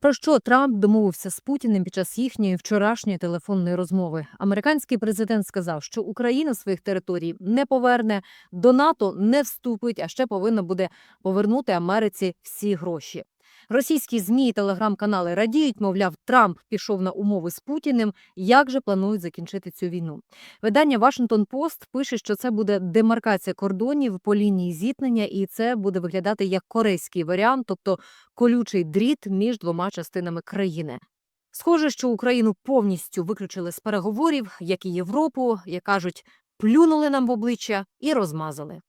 Про що Трамп домовився з Путіним під час їхньої вчорашньої телефонної розмови? Американський президент сказав, що Україна своїх територій не поверне, до НАТО не вступить, а ще повинна буде повернути Америці всі гроші. Російські змі і телеграм-канали радіють, мовляв, Трамп пішов на умови з Путіним. Як же планують закінчити цю війну? Видання Washington Post пише, що це буде демаркація кордонів по лінії зіткнення, і це буде виглядати як корейський варіант, тобто колючий дріт між двома частинами країни. Схоже, що Україну повністю виключили з переговорів, як і Європу, як кажуть, плюнули нам в обличчя і розмазали.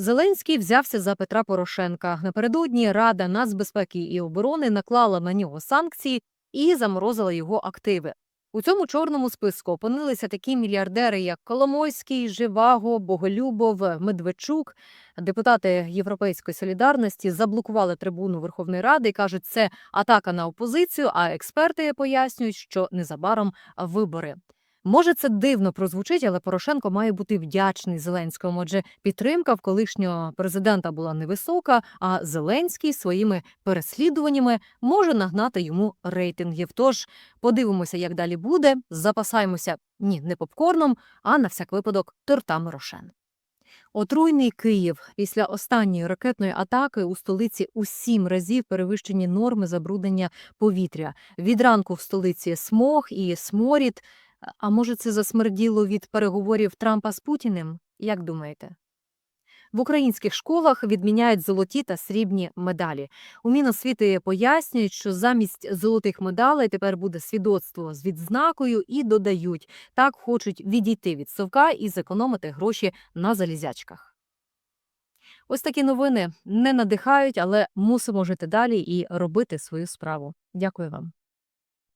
Зеленський взявся за Петра Порошенка. Напередодні Рада нацбезпеки і оборони наклала на нього санкції і заморозила його активи. У цьому чорному списку опинилися такі мільярдери, як Коломойський, Живаго, Боголюбов, Медведчук. Депутати Європейської солідарності заблокували трибуну Верховної Ради і кажуть, це атака на опозицію. А експерти пояснюють, що незабаром вибори. Може, це дивно прозвучить, але Порошенко має бути вдячний Зеленському. Адже підтримка в колишнього президента була невисока, а Зеленський своїми переслідуваннями може нагнати йому рейтингів. Тож подивимося, як далі буде. Запасаємося ні, не попкорном, а на всяк випадок тортами рошен. Отруйний Київ після останньої ракетної атаки у столиці у сім разів перевищені норми забруднення повітря. Від ранку в столиці смог і сморід. А може, це засмерділо від переговорів Трампа з Путіним? Як думаєте? В українських школах відміняють золоті та срібні медалі. У Міносвіти пояснюють, що замість золотих медалей тепер буде свідоцтво з відзнакою і додають, так хочуть відійти від совка і зекономити гроші на залізячках. Ось такі новини не надихають, але мусимо жити далі і робити свою справу. Дякую вам.